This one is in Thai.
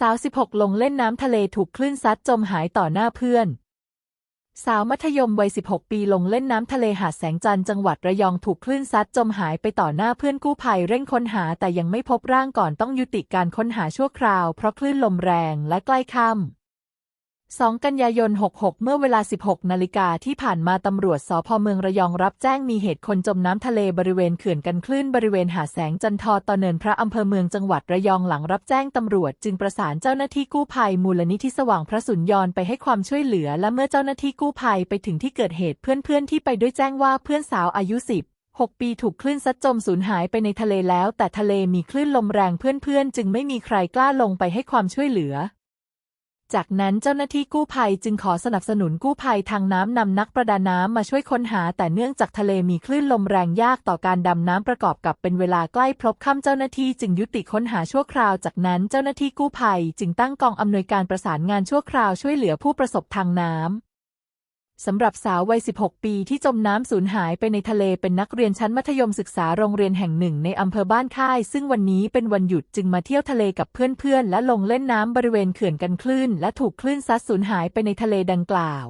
สาว 16 ลงเล่นน้ำทะเลถูกคลื่นซัดจมหายต่อหน้าเพื่อน สาวมัธยมวัย 16 ปีลงเล่นน้ำทะเลหาดแสงจันทร์จังหวัดระยองถูกคลื่นซัดจมหายไปต่อหน้าเพื่อนกู้ภัยเร่งค้นหาแต่ยังไม่พบร่างก่อนต้องยุติการค้นหาชั่วคราวเพราะคลื่นลมแรงและใกล้ค่ำ 2 กันยายน 66 เมื่อเวลา 16 นาฬิกาที่ผ่านมาตำรวจสพเมืองระยองรับแจ้งมีเหตุคนจมน้ำทะเลบริเวณเขื่อนกันคลื่นบริเวณหาแสงจันทอตอนเนินพระอำเภอเมืองจังหวัดระยองหลังรับแจ้งตำรวจจึงประสานเจ้าหน้าที่กู้ภัยมูลนิธิสว่างพระสุนยอนไปให้ความช่วยเหลือ และเมื่อเจ้าหน้าที่กู้ภัยไปถึงที่เกิดเหตุเพื่อนๆที่ไปด้วยแจ้งว่าเพื่อนสาวอายุ 10 6 ปีถูกคลื่นซัดจมสูญหายไปในทะเลแล้ว แต่ทะเลมีคลื่นลมแรงเพื่อนๆ จึงไม่มีใครกล้าลงไปให้ความช่วยเหลือ จากนั้นเจ้าหน้าที่กู้ภัยจึงขอสนับสนุนกู้ภัยทางน้ำนำนักประดาน้ำมาช่วยค้นหา แต่เนื่องจากทะเลมีคลื่นลมแรงยากต่อการดำน้ำประกอบกับเป็นเวลาใกล้พลบค่ำเจ้าหน้าที่จึงยุติค้นหาชั่วคราว จากนั้นเจ้าหน้าที่กู้ภัยจึงตั้งกองอำนวยการประสานงานชั่วคราวช่วยเหลือผู้ประสบทางน้ำ สำหรับสาววัย 16 ปีที่จมน้ำสูญหายไปในทะเลเป็นนักเรียนชั้นมัธยมศึกษาโรงเรียนแห่งหนึ่งในอำเภอบ้านค่าย ซึ่งวันนี้เป็นวันหยุดจึงมาเที่ยวทะเลกับเพื่อนๆ และลงเล่นน้ำบริเวณเขื่อนกันคลื่น และถูกคลื่นซัดสูญหายไปในทะเลดังกล่าว